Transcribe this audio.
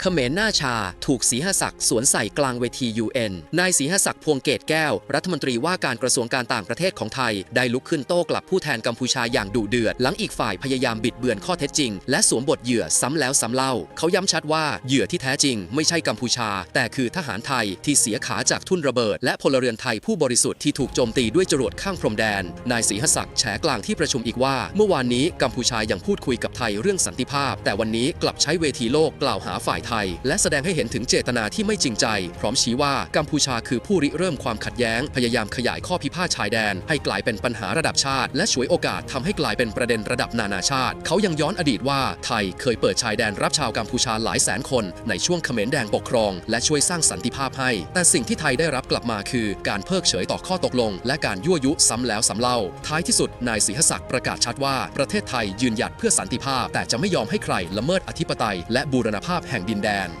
เขมรหน้าชา ถูกสีหศักดิ์สวนใส่กลางเวที UN นายสีหศักดิ์พวงเกตแก้ว รัฐมนตรีว่าการกระทรวงการต่างประเทศของไทย ได้ลุกขึ้นโต้กลับผู้แทนกัมพูชาอย่างดุเดือด หลังอีกฝ่ายพยายามบิดเบือนข้อเท็จจริง และสวมบทเหยื่อซ้ำแล้วซ้ำเล่า เขาย้ำชัดว่าเหยื่อที่แท้จริง ไม่ใช่กัมพูชา แต่คือทหารไทยที่เสียขาจากทุ่นระเบิด และพลเรือนไทยผู้บริสุทธิ์ที่ถูกโจมตีด้วยจรวดข้างพรมแดน นายศรีหศักดิ์แฉกลางที่ประชุมอีกว่า เมื่อวานนี้กัมพูชายังพูดคุยกับไทยเรื่องสันติภาพ แต่วันนี้กลับใช้เวทีโลกกล่าวหาฝ่ายไทย และแสดงให้เห็นถึงเจตนาที่ไม่จริงใจ พร้อมชี้ว่ากัมพูชาคือผู้ริเริ่มความขัดแย้ง พยายามขยายข้อพิพาทชายแดน ให้กลายเป็นปัญหาระดับชาติ และฉวยโอกาสทำให้กลายเป็นประเด็นระดับนานาชาติ เขายังย้อนอดีตว่าไทยเคยเปิดชายแดนรับชาวกัมพูชาหลายแสนคน ในช่วงเขมรแดงปกครอง และช่วยสร้างสันติภาพให้ แต่สิ่งที่ไทยได้รับกลับมาคือ การเพิกเฉยต่อข้อตกลง และการยั่วยุซ้ำแล้วซ้ำเล่า ท้ายที่สุดนายศรีหศักดิ์ประกาศชัดว่าประเทศไทยยืนหยัดเพื่อสันติภาพ แต่จะไม่ยอมให้ใครละเมิดอธิปไตยและบูรณภาพแห่งดินนแดน